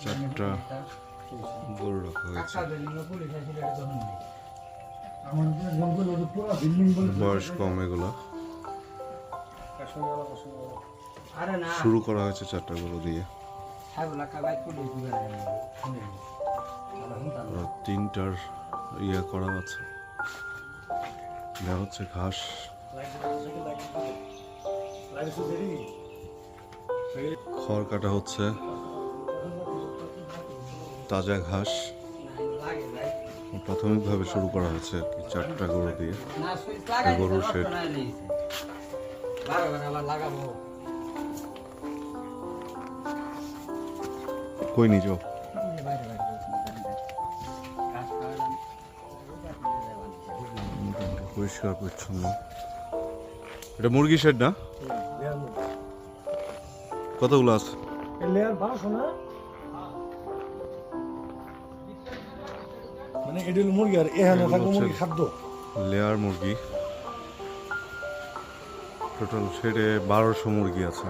চারটা গরু রাখা হয়েছে। বয়স কম এগুলো। শুরু করা হয়েছে চারটা গরু দিয়ে তিনটার ইয়ে করা আছে। দেওয়া হচ্ছে ঘাস। খড় কাটা হচ্ছে। তাজা ঘাস। প্রাথমিকভাবে শুরু করা হয়েছে চারটা গরু দিয়ে। গরুর শেড। কই নিজ পরিষ্কার পরিচ্ছন্ন। এটা মুরগি শেড না? কতগুলো আছে? লেয়ার বারোশো না মানে এটি হলো মুরগি আর এখানে থাকবে মুরগি খাদ্য। লেয়ার মুরগি। টোটাল শেডে বারোশো মুরগি আছে।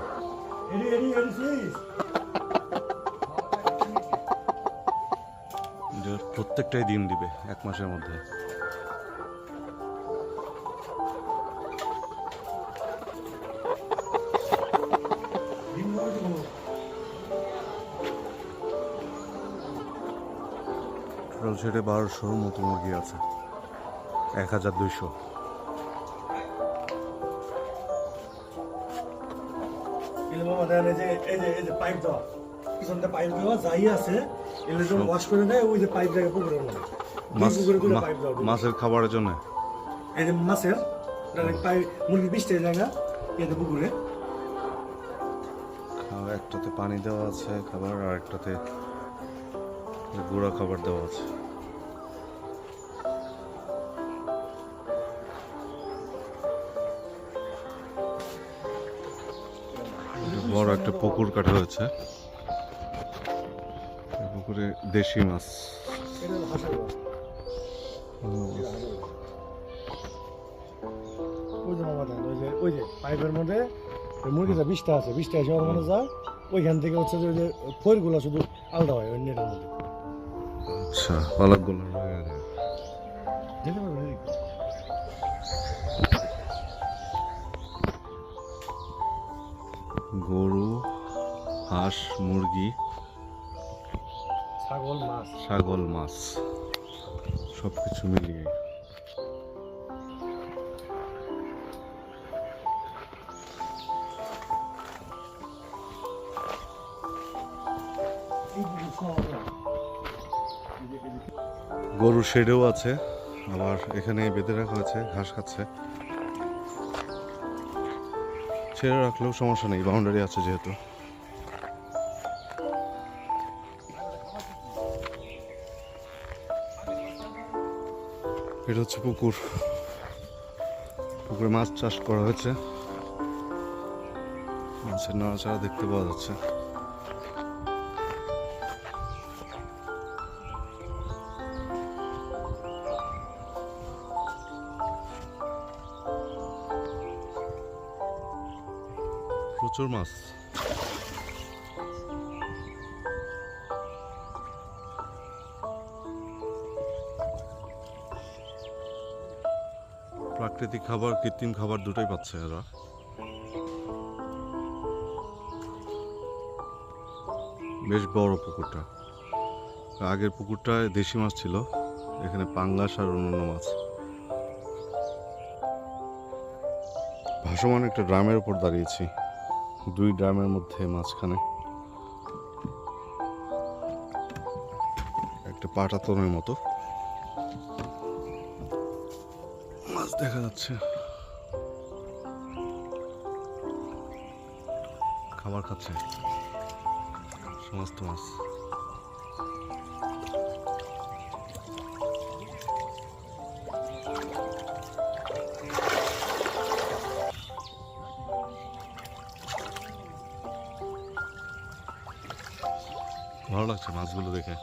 প্রত্যেকটাই ডিম দিবে এক মাসের মধ্যে। মধ্যে। দুই মাছ পুকুরে করে মা- পাইপ দেওয়া। মাছের খাবারের জন্য। এই যে মাছের মুরগি এতে পুকুরে। একটাতে পানি দেওয়া আছে খাবার আর একটাতে গুঁড়া খাবার দেওয়া আছে। বড় একটা পুকুর কাটা হয়েছে। পুকুরে দেশি মাছ। ওই বিষটা আছে বিষটা এসে ওর মধ্যে যায় ওইখান থেকে হচ্ছে যে ফোরগুলো শুধু আলাদা হয় অন্যের মধ্যে। আচ্ছা পালকগুলো। গরু হাঁস মুরগি ছাগল মাছ ছাগল মাছ সব কিছু মিলিয়ে গরুর শেডেও আছে, আবার এখানে বেঁধে রাখা হয়েছে ঘাস খাচ্ছে। ছেড়ে রাখলেও সমস্যা নেই বাউন্ডারি আছে যেহেতু। এটা হচ্ছে পুকুর। পুকুরে মাছ চাষ করা হয়েছে। মাছের নাড়াচাড়া দেখতে পাওয়া যাচ্ছে। প্রচুর মাছ। প্রাকৃতিক খাবার, কৃত্রিম খাবার দুটোই পাচ্ছে এরা। বেশ বড় পুকুরটা। আগের পুকুরটায় দেশি মাছ ছিল, এখানে পাঙ্গাস আর অন্যান্য মাছ। ভাসমান একটা ড্রামের উপর দাঁড়িয়েছি। দুই ড্রামের মধ্যে মাঝখানে। একটা পাটাতনের মতো। মাছ দেখা যাচ্ছে। খাবার খাচ্ছে। সমস্ত মাছ। ভালো লাগছে মাছগুলো দেখে।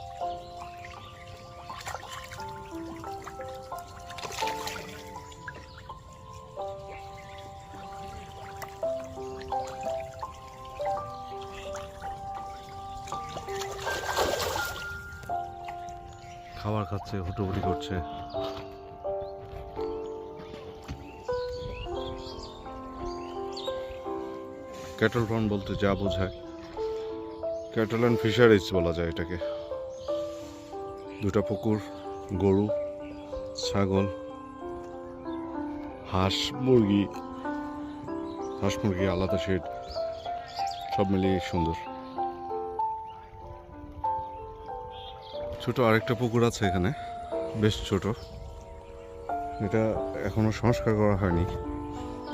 খাবার খাচ্ছে হুটোপুটি করছে। ক্যাটল ফার্ম বলতে যা বোঝায়। ক্যাটল অ্যান্ড ফিশারিজ বলা যায় এটাকে। দুটা পুকুর, গরু, ছাগল, হাঁস, মুরগি হাঁস, মুরগি, আলাদা শেড, সব মিলিয়ে সুন্দর। ছোট আরেকটা পুকুর আছে এখানে, বেশ ছোট। এটা এখনও সংস্কার করা হয়নি।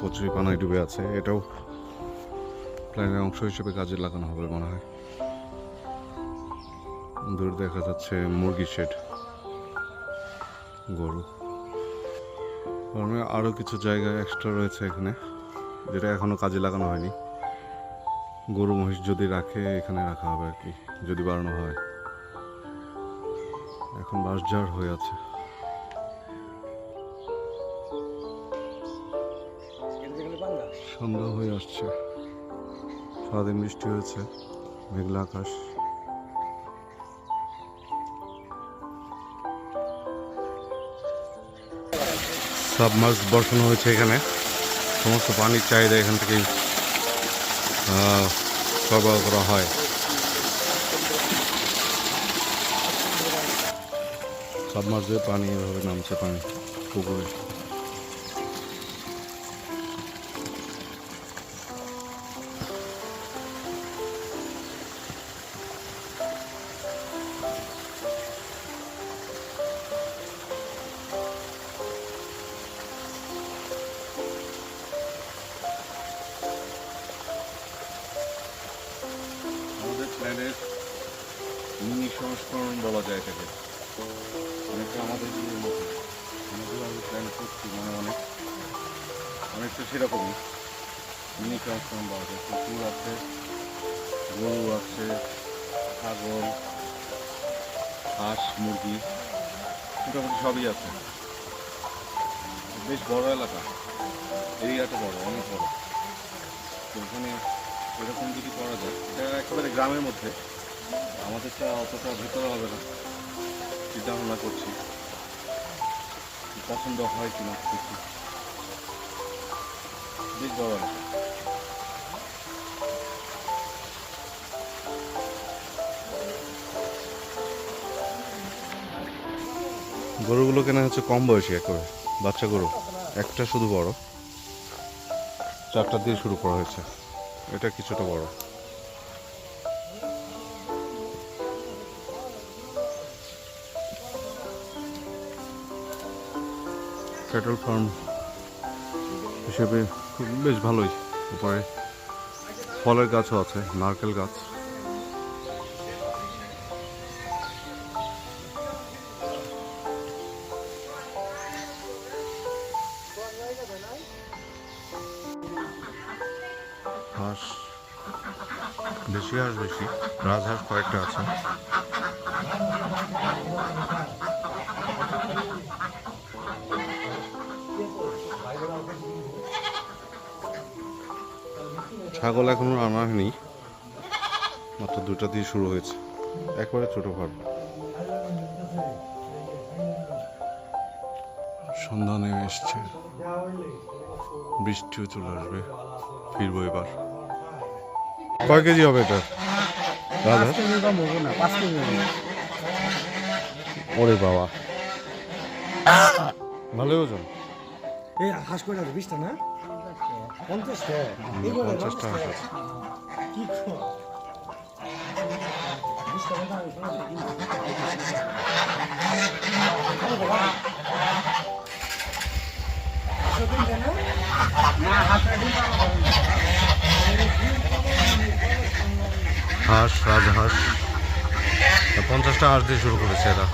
কচুরি পানায় ডুবে আছে। এটাও প্ল্যানের অংশ হিসেবে কাজে লাগানো হবে মনে হয়। দূর দেখা যাচ্ছে মুরগি শেড গরু। আরও কিছু জায়গা এক্সট্রা রয়েছে এখানে, যেটা এখনও কাজে লাগানো হয়নি। গরু মহিষ যদি রাখে, এখানে রাখা হবে আর কি, যদি বাড়ানো হয়। এখন বাঁশঝাড় হয়ে আছে। সন্ধ্যা হয়ে আসছে। সারাদিন বৃষ্টি হয়েছে, মেঘলা আকাশ। সাবমার্স বসানো হয়েছে এখানে। সমস্ত পানির চাহিদা এখান থেকেই সরবরাহ করা হয়। সাবমার্সে পানি এভাবে নামছে পানি পুকুরে। প্ল্যান করছি মানে অনেক অনেকটা সেরকমই। মিনি সংস্করণ পাওয়া যায়। কুকুর আছে। গরু আছে, ছাগল, হাঁস, মুরগি, মোটামুটি সবই আছে। বেশ বড় এলাকা। এরিয়াটা বড়, অনেক বড়। তো ওখানে এরকম যদি করা যায়, এটা একেবারে গ্রামের মধ্যে। আমাদেরটা অতটা ভেতরে হবে না। চিন্তা ভাবনা করছি। পছন্দ হয় কিনা দেখি। গরুগুলো কেনা হচ্ছে কম বয়সী একেবারে বাচ্চা গরু, একটা শুধু বড়। চারটা দিয়ে শুরু করা হয়েছে। এটা কিছুটা বড়। ক্যাটল ফার্ম হিসেবে বেশ ভালোই। উপরে ফলের গাছও আছে, নারকেল গাছ। হাঁস বেশি হাঁস বেশি, রাজহাঁস কয়েকটা আছে। ছাগল এখনও আনা হয়নি। মাত্র দুটা দিয়ে শুরু হয়েছে। একবারে ছোট ফার্ম। সন্ধ্যা নেমে এসছে। বৃষ্টিও চলে আসবে। ফিরবো এবার। কয় কেজি হবে এটা? রাজহাঁস ওরে বাবা। ভালোই ওজন। এই হাঁস করে আছে? বিশটা না? পঞ্চাশটা এগুলো পঞ্চাশটা হাঁস আছে কি খো বিশটা কথা আমি শুনছি হাঁস রাজহাঁস পঞ্চাশটা হাঁস দিয়ে শুরু করেছে এরা